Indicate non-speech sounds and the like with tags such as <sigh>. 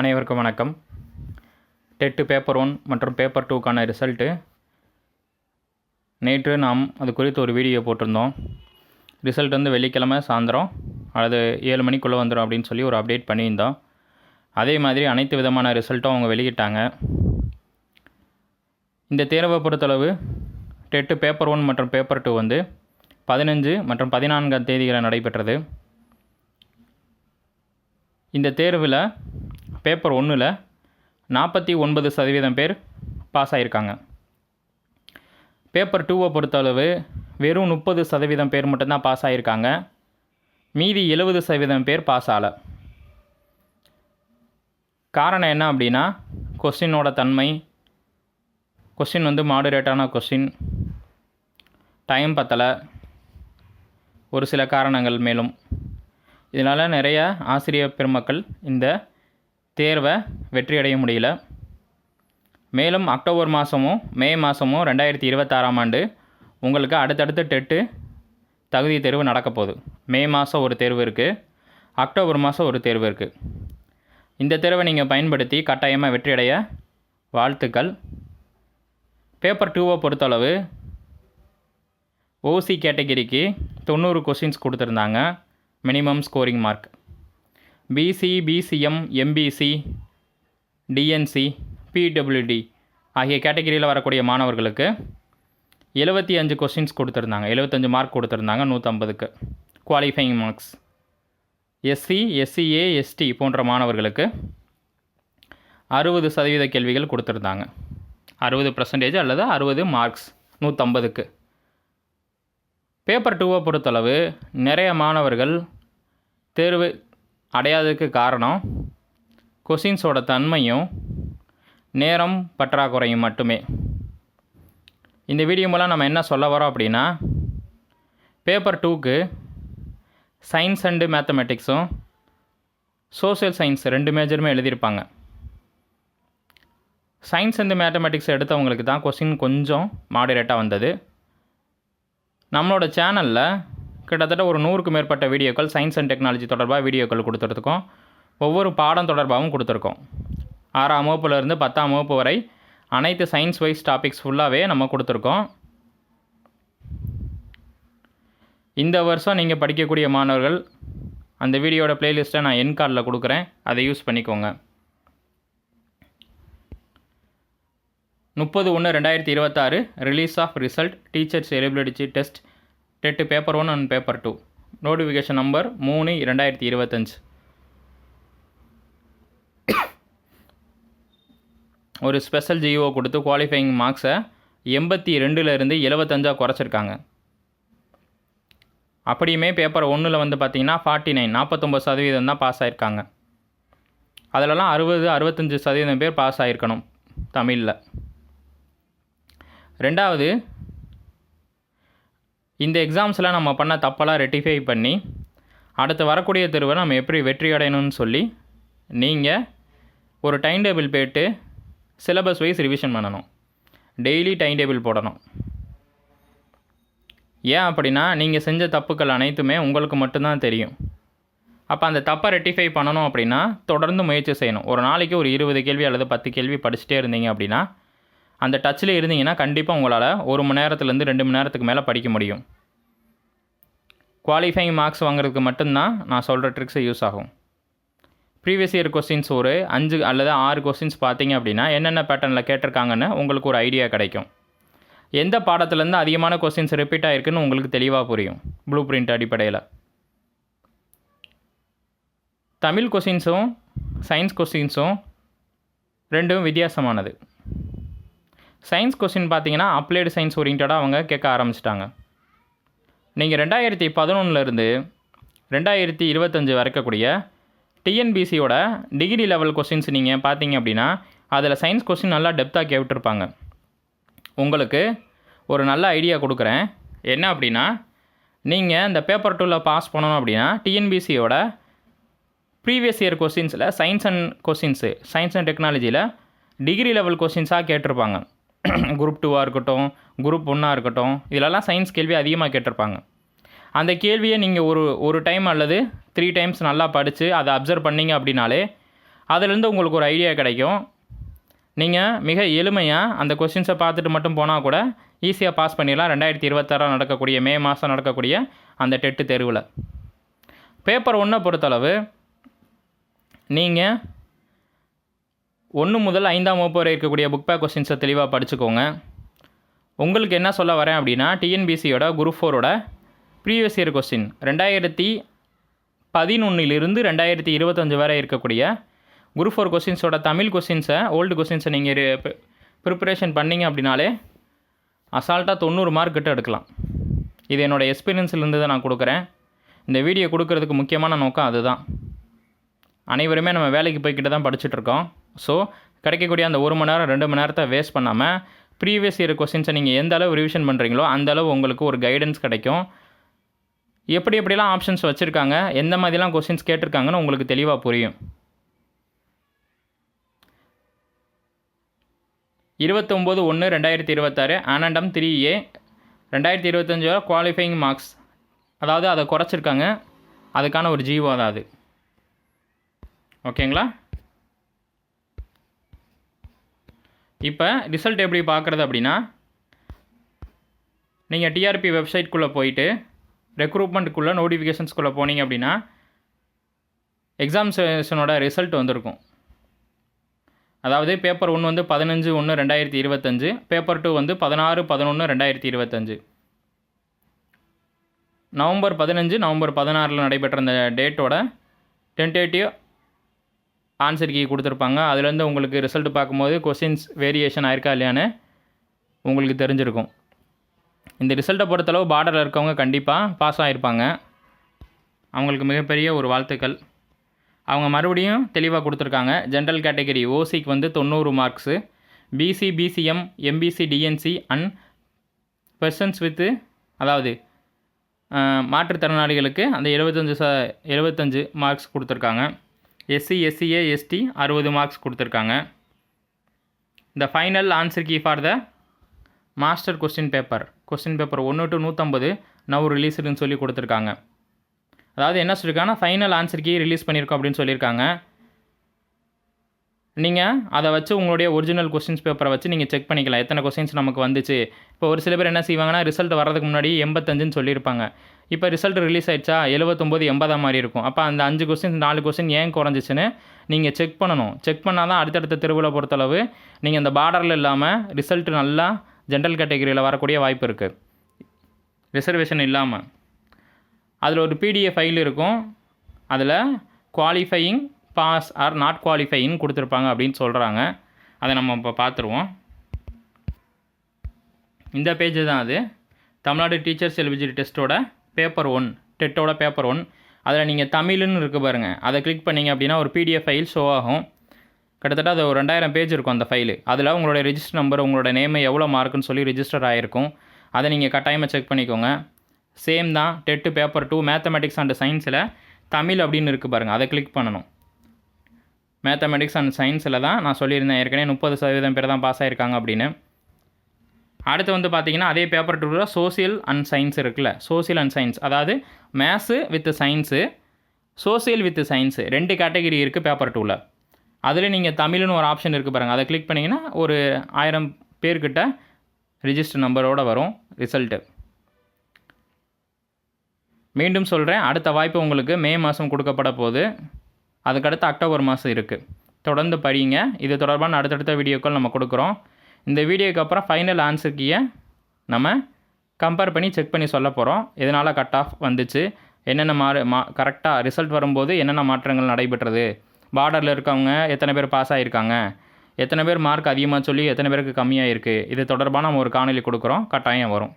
அனைவருக்கும் வணக்கம். TET paper one மற்றும் பேப்பர் டூக்கான ரிசல்ட்டு நேற்று நாம் அது குறித்து ஒரு வீடியோ போட்டிருந்தோம். ரிசல்ட் வந்து வெள்ளிக்கிழமை சாயந்தரம் அது ஏழு மணிக்குள்ளே வந்துடும் அப்படின்னு சொல்லி ஒரு அப்டேட் பண்ணியிருந்தோம். அதே மாதிரி அனைத்து விதமான ரிசல்ட்டும் அவங்க வெளியிட்டாங்க. இந்த தேர்வை பொறுத்தளவு டெட்டு பேப்பர் ஒன் மற்றும் பேப்பர் டூ வந்து பதினஞ்சு மற்றும் பதினான்காம் தேதிகளில் நடைபெற்றது. இந்த தேர்வில் பேப்பர் ஒன்றில் நாற்பத்தி ஒன்பது சதவீதம் பேர் பாஸ் ஆகியிருக்காங்க பேப்பர் டூவை பொறுத்தளவு வெறும் முப்பது சதவீதம் பேர் மட்டும்தான் பாஸ் ஆகியிருக்காங்க மீதி எழுபது சதவீதம் பேர் பாஸ் ஆகலை காரணம் என்ன அப்படின்னா கொஸ்டினோட தன்மை கொஸ்டின் வந்து மாடுரேட்டான கொஸ்டின் டைம் பத்தலை ஒரு சில காரணங்கள் மேலும். இதனால் நிறைய ஆசிரியர் பெருமக்கள் இந்த தேர்வை வெற்றி அடைய முடியல. மேலும் அக்டோபர் மாதமும் மே மாதமும் ரெண்டாயிரத்தி இருபத்தாறாம் ஆண்டு உங்களுக்கு அடுத்தடுத்து டெட்டு தகுதி தேர்வு நடக்க போகுது. மே மாதம் ஒரு தேர்வு இருக்குது அக்டோபர் மாதம் ஒரு தேர்வு இருக்குது இந்த தேர்வை நீங்கள் பயன்படுத்தி கட்டாயமாக வெற்றியடைய வாழ்த்துக்கள். பேப்பர் டூவை பொறுத்தளவு ஓசி கேட்டகிரிக்கு தொண்ணூறு கொஷின்ஸ் கொடுத்துருந்தாங்க. Minimum scoring mark. BC BCM MBC DNC PWD ஆகிய கேட்டகிரியில் வரக்கூடிய மாணவர்களுக்கு எழுபத்தி அஞ்சு கொஷின்ஸ் கொடுத்துருந்தாங்க. எழுபத்தஞ்சு மார்க் கொடுத்துருந்தாங்க நூற்றம்பதுக்கு qualifying marks SC SCA ST போன்ற மாணவர்களுக்கு அறுபது சதவீத கேள்விகள் கொடுத்துருந்தாங்க. அறுபது பர்சன்டேஜ் அல்லது அறுபது மார்க்ஸ் நூற்றம்பதுக்கு பேப்பர் டூவை பொறுத்தளவு நிறைய மாணவர்கள் தேர்வு அடையாததுக்கு காரணம் கொஷின்ஸோட தன்மையும் நேரம் பற்றாக்குறையும் மட்டுமே. இந்த வீடியோ மூலம் நம்ம என்ன சொல்ல வரோம் அப்படின்னா பேப்பர் டூக்கு சயின்ஸ் அண்டு மேத்தமெட்டிக்ஸும் சோசியல் சயின்ஸ் ரெண்டு மேஜருமே எழுதியிருப்பாங்க. சயின்ஸ் அண்டு மேத்தமெட்டிக்ஸ் எடுத்தவங்களுக்கு தான் கொஸ்டின் கொஞ்சம் மாடரேட்டாக வந்தது. நம்மளோட சேனலில் கிட்டத்தட்ட ஒரு நூறுக்கு மேற்பட்ட வீடியோக்கள் சயின்ஸ் அண்ட் டெக்னாலஜி தொடர்பாக வீடியோக்கள் கொடுத்துருக்கோம். ஒவ்வொரு பாடம் தொடர்பாகவும் கொடுத்துருக்கோம். ஆறாம் வகுப்புலேருந்து பத்தாம் வகுப்பு வரை அனைத்து சயின்ஸ் வைஸ் டாபிக்ஸ் ஃபுல்லாகவே நம்ம கொடுத்துருக்கோம். இந்த வருஷம் நீங்கள் படிக்கக்கூடிய மாணவர்கள் அந்த வீடியோட பிளேலிஸ்ட்டை நான் என் கார்டில் கொடுக்குறேன். அதை யூஸ் பண்ணிக்கோங்க. முப்பது ஒன்று ரெண்டாயிரத்தி இருபத்தாறு release of result teachers eligibility test TET paper one and paper two. Notification number மூணு ரெண்டாயிரத்தி இருபத்தஞ்சு. ஒரு ஸ்பெஷல் ஜிஓ கொடுத்து குவாலிஃபைங் மார்க்ஸை எண்பத்தி ரெண்டுலேருந்து எழுபத்தஞ்சாக குறைச்சிருக்காங்க. அப்படியுமே பேப்பர் ஒன்றில் வந்து பார்த்தீங்கன்னா ஃபார்ட்டி நைன் நாற்பத்தொம்பது சதவீதம் தான் பாஸ் ஆகிருக்காங்க அதிலலாம் அறுபது அறுபத்தஞ்சு சதவீதம் பேர் பாஸ் ஆகிருக்கணும் தமிழில். ரெண்டாவது இந்த எக்ஸாம்ஸில் நம்ம பண்ண தப்பெல்லாம் ரெட்டிஃபை பண்ணி அடுத்து வரக்கூடிய தெருவை நம்ம எப்படி வெற்றி அடையணும்னு சொல்லி நீங்கள் ஒரு டைம் டேபிள் போயிட்டு சிலபஸ் வைஸ் ரிவிஷன் பண்ணணும். டெய்லி டைம் டேபிள் போடணும். ஏன் அப்படின்னா நீங்கள் செஞ்ச தப்புக்கள் அனைத்துமே உங்களுக்கு மட்டும்தான் தெரியும். அப்போ அந்த தப்பை ரெட்டிஃபை பண்ணணும் அப்படின்னா தொடர்ந்து முயற்சி செய்யணும். ஒரு நாளைக்கு ஒரு இருபது கேள்வி அல்லது பத்து கேள்வி படிச்சுட்டே இருந்தீங்க அப்படின்னா அந்த டச்சில் இருந்தீங்கன்னா கண்டிப்பாக உங்களால் ஒரு மணி நேரத்துலேருந்து ரெண்டு மணி நேரத்துக்கு மேலே படிக்க முடியும். குவாலிஃபைங் மார்க்ஸ் வாங்குறதுக்கு மட்டும்தான் நான் சொல்கிற ட்ரிக்ஸை யூஸ் ஆகும். ப்ரீவியஸ் இயர் கொஸ்டின்ஸ் ஒரு அஞ்சு அல்லது ஆறு கொஸ்டின்ஸ் பார்த்தீங்க அப்படின்னா என்னென்ன பேட்டர்னில் கேட்டிருக்காங்கன்னு உங்களுக்கு ஒரு ஐடியா கிடைக்கும். எந்த பாடத்துலேருந்து அதிகமான கொஸ்டின்ஸ் ரிப்பீட் ஆகிருக்குன்னு உங்களுக்கு தெளிவாக புரியும். ப்ளூ பிரிண்ட் அடிப்படையில். தமிழ் கொஸ்டின்ஸும் சயின்ஸ் கொஸ்டின்ஸும் ரெண்டும் வித்தியாசமானது. சயின்ஸ் கொஸ்டின் பார்த்தீங்கன்னா அப்ளைடு சயின்ஸ் ஓரியன்டாக அவங்க கேட்க ஆரம்பிச்சிட்டாங்க. நீங்கள் ரெண்டாயிரத்தி பதினொன்றுலேருந்து ரெண்டாயிரத்தி இருபத்தஞ்சி வரைக்கக்கூடிய டிஎன்பிசியோட டிகிரி லெவல் கொஸ்டின்ஸ் நீங்கள் பார்த்தீங்க அப்படின்னா அதில் சயின்ஸ் கொஸ்டின் நல்லா டெப்த்தாக கேட்டுருப்பாங்க. உங்களுக்கு ஒரு நல்ல ஐடியா கொடுக்குறேன். என்ன அப்படின்னா நீங்கள் இந்த பேப்பர் டூவில் பாஸ் பண்ணணும் அப்படின்னா டிஎன்பிசியோட previous year கொஸ்டின்ஸில் science and questions science and டெக்னாலஜியில் டிகிரி லெவல் கொஸ்டின்ஸாக கேட்டிருப்பாங்க. <clears throat> குரூப் டூவாக இருக்கட்டும் குரூப் ஒன்னாக இருக்கட்டும் இதிலலாம் சயின்ஸ் கேள்வி அதிகமாக கேட்டிருப்பாங்க. அந்த கேள்வியை நீங்கள் ஒரு ஒரு டைம் அல்லது த்ரீ டைம்ஸ் நல்லா படித்து அதை அப்சர்வ் பண்ணீங்க அப்படின்னாலே அதுலேருந்து உங்களுக்கு ஒரு ஐடியா கிடைக்கும். நீங்கள் மிக எளிமையாக அந்த கொஸ்டின்ஸை பார்த்துட்டு மட்டும் போனால் கூட ஈஸியாக பாஸ் பண்ணிடலாம். ரெண்டாயிரத்தி இருபத்தாறாம் நடக்கக்கூடிய மே மாதம் நடக்கக்கூடிய அந்த டெட்டு தெருவில். பேப்பர் ஒன்றை பொறுத்தளவு நீங்கள் ஒன்று முதல் ஐந்தாம் வகுப்பு வரை இருக்கக்கூடிய புக் பேக் கொஸ்டின்ஸை தெளிவாக படிச்சுக்கோங்க. உங்களுக்கு என்ன சொல்ல வரேன் அப்படின்னா டிஎன்பிசியோட குரூப் ஃபோரோட ப்ரீவியஸ் இயர் கொஸ்டின் ரெண்டாயிரத்தி பதினொன்னிலிருந்து ரெண்டாயிரத்தி இருபத்தஞ்சு வரை இருக்கக்கூடிய குரூப் ஃபோர் கொஸ்டின்ஸோட தமிழ் கொஸ்டின்ஸை ஓல்டு கொஸ்டின்ஸை நீங்கள் ப்ரிப்பரேஷன் பண்ணீங்க அப்படின்னாலே அசால்ட்டாக தொண்ணூறு மார்க் கிட்ட எடுக்கலாம். இது என்னோடய எக்ஸ்பீரியன்ஸ்லேருந்து தான் நான் கொடுக்குறேன். இந்த வீடியோ கொடுக்கறதுக்கு முக்கியமான நோக்கம் அதுதான். அனைவருமே நம்ம வேலைக்கு போய்கிட்டு தான் படிச்சுட்ருக்கோம் இருக்கோம். ஸோ கிடைக்கக்கூடிய அந்த ஒரு மணி நேரம் ரெண்டு மணி நேரத்தை வேஸ்ட் பண்ணாமல் ப்ரீவியஸ் இயர் கொஸ்டின்ஸை நீங்கள் எந்த அளவு ரிவிஷன் பண்ணுறீங்களோ அந்த அளவு உங்களுக்கு ஒரு கைடன்ஸ் கிடைக்கும். எப்படி எப்படிலாம் ஆப்ஷன்ஸ் வச்சுருக்காங்க எந்த மாதிரிலாம் கொஸ்டின்ஸ் கேட்டிருக்காங்கன்னு உங்களுக்கு தெளிவாக புரியும். இருபத்தொம்போது ஒன்று ரெண்டாயிரத்தி இருபத்தாறு ஆனண்டம் த்ரீ ஏ ரெண்டாயிரத்தி இருபத்தஞ்சு குவாலிஃபைங் மார்க்ஸ் அதாவது அதை குறைச்சிருக்காங்க. அதுக்கான ஒரு ஜீவோ தான் அது. ஓகேங்களா இப்போ ரிசல்ட் எப்படி பார்க்குறது அப்படின்னா நீங்கள் டிஆர்பி வெப்சைட்குள்ளே போயிட்டு ரெக்ரூட்மெண்ட்டுக்குள்ளே நோட்டிஃபிகேஷன்ஸ்குள்ளே போனீங்க அப்படின்னா எக்ஸாம்ஸனோட ரிசல்ட் வந்திருக்கும். அதாவது பேப்பர் ஒன்று வந்து பதினஞ்சு ஒன்று ரெண்டாயிரத்தி இருபத்தஞ்சு பேப்பர் டூ வந்து பதினாறு பதினொன்று ரெண்டாயிரத்தி இருபத்தஞ்சு. நவம்பர் பதினஞ்சு நவம்பர் பதினாறில் நடைபெற்ற அந்த டேட்டோட டென்டேட்டிவ் ஆன்சர் கீ கொடுத்துருப்பாங்க. அதுலேருந்து உங்களுக்கு ரிசல்ட் பார்க்கும்போது கொஸ்டின்ஸ் வேரியேஷன் ஆயிருக்கா இல்லையான்னு உங்களுக்கு தெரிஞ்சிருக்கும். இந்த ரிசல்ட்டை பொறுத்தளவு பார்டரில் இருக்கவங்க கண்டிப்பாக பாஸ் ஆகிருப்பாங்க அவங்களுக்கு மிகப்பெரிய ஒரு வாழ்த்துக்கள். அவங்க மறுபடியும் தெளிவாக கொடுத்துருக்காங்க. ஜென்ரல் கேட்டகரி ஓசிக்கு வந்து தொண்ணூறு marks BC BCM MBC DNC and persons with அதாவது மாற்றுத்திறனாளிகளுக்கு அந்த எழுபத்தஞ்சு ச எழுபத்தஞ்சு மார்க்ஸ் கொடுத்துருக்காங்க. எஸ்சி எஸ்சிஏ எஸ்டி அறுபது மார்க்ஸ் கொடுத்துருக்காங்க. The final answer key for the master question paper question paper ஒன்று டு நூற்றம்பது நவ் ரிலீஸ்டுன்னு சொல்லி கொடுத்துருக்காங்க. அதாவது என்ன சொல்லியிருக்காங்கன்னா ஃபைனல் ஆன்சர் கீ ரிலீஸ் பண்ணியிருக்கோம் அப்படின்னு சொல்லியிருக்காங்க. நீங்கள் அதை வச்சு உங்களுடைய ஒரிஜினல் கொஸ்டின்ஸ் பேப்பரை வச்சு நீங்கள் செக் பண்ணிக்கலாம். எத்தனை கொஸ்டின்ஸ் நமக்கு வந்துச்சு? இப்போ ஒரு சில பேர் என்ன செய்வாங்கன்னா ரிசல்ட் வரதுக்கு முன்னாடி எண்பத்தஞ்சுன்னு சொல்லியிருப்பாங்க. இப்போ ரிசல்ட் ரிலீஸ் ஆயிடுச்சா? எழுபத்தொம்போது எண்பதாம் மாதிரி இருக்கும். அப்போ அந்த அஞ்சு கொஸ்டின் நாலு கொஸ்டின் ஏன் குறைஞ்சிச்சுன்னு நீங்கள் செக் பண்ணணும். செக் பண்ணால் தான் அடுத்தடுத்த திருவிழா பொறுத்தளவு நீங்கள் அந்த பார்டரில் இல்லாமல் ரிசல்ட் நல்லா ஜென்ரல் கேட்டகரியில் வரக்கூடிய வாய்ப்பு இருக்குது ரிசர்வேஷன் இல்லாமல் அதில் ஒரு பிடிஎஃப் ஃபைல் இருக்கும். அதில் குவாலிஃபையிங் பாஸ் ஆர் நாட் குவாலிஃபைன்னு கொடுத்துருப்பாங்க அப்படின்னு சொல்கிறாங்க அதை நம்ம இப்போ பார்த்துருவோம். இந்த பேஜ் தான் அது. தமிழ்நாடு டீச்சர்ஸ் எலிஜிபிலிட்டி டெஸ்ட்டோட பேப்பர் ஒன் டெட்டோட பேப்பர் ஒன் அதில் நீங்கள் தமிழ்னு இருக்கு பாருங்கள் அதை கிளிக் பண்ணீங்க அப்படின்னா ஒரு பிடிஎஃப் ஃபைல் ஷோ ஆகும். கிட்டத்தட்ட அது ஒரு ரெண்டாயிரம் பேஜ் இருக்கும் அந்த ஃபைலு அதில் உங்களோட ரிஜிஸ்டர் நம்பர் உங்களோட நேம் எவ்வளோ மார்க்குன்னு சொல்லி ரிஜிஸ்டர் ஆகிருக்கும் அதை நீங்கள் கட்டாயமாக செக் பண்ணிக்கோங்க. சேம் தான் TET paper two mathematics and சயின்ஸில் தமிழ் அப்படின்னு இருக்குது பாருங்கள் அதை கிளிக் பண்ணணும். மேத்தமெட்டிக்ஸ் அண்ட் சயின்ஸில் தான் நான் சொல்லியிருந்தேன். ஏற்கனவே முப்பது சதவீதம் பேர் தான் பாஸ் ஆயிருக்காங்க அப்படின்னு. அடுத்து வந்து பார்த்தீங்கன்னா அதே பேப்பர் டூவில் சோசியல் அண்ட் சயின்ஸ் இருக்குல்ல. சோசியல் அண்ட் சயின்ஸ் அதாவது maths with science social with science ரெண்டு கேட்டகரி இருக்குது பேப்பர் டூவில் அதில் நீங்கள் தமிழ்னு ஒரு ஆப்ஷன் இருக்குது பாருங்கள் அதை கிளிக் பண்ணிங்கன்னா ஒரு ஆயிரம் பேர்கிட்ட ரிஜிஸ்டர் நம்பரோட வரும் ரிசல்ட்டு மீண்டும் சொல்கிறேன் அடுத்த வாய்ப்பு உங்களுக்கு மே மாதம் கொடுக்கப்பட போகுது. அதுக்கடுத்து அக்டோபர் மாதம் இருக்குது தொடர்ந்து படிங்க. இது தொடர்பான அடுத்தடுத்த வீடியோக்கள் நம்ம கொடுக்குறோம். இந்த வீடியோக்கு அப்புறம் ஃபைனல் ஆன்சர் கீயை நம்ம கம்பேர் பண்ணி செக் பண்ணி சொல்ல போகிறோம் எதனால் கட் ஆஃப் வந்துச்சு? என்னென்ன மாறு மா கரெக்டாக ரிசல்ட் வரும்போது என்னென்ன மாற்றங்கள் நடைபெற்றது? பார்டரில் இருக்கவங்க எத்தனை பேர் பாஸ் ஆகியிருக்காங்க எத்தனை பேர் மார்க் அதிகமாக சொல்லி எத்தனை பேருக்கு கம்மியாக இருக்குது இது தொடர்பாக நம்ம ஒரு காணொலி கொடுக்குறோம். கட்டாயம் வரும்.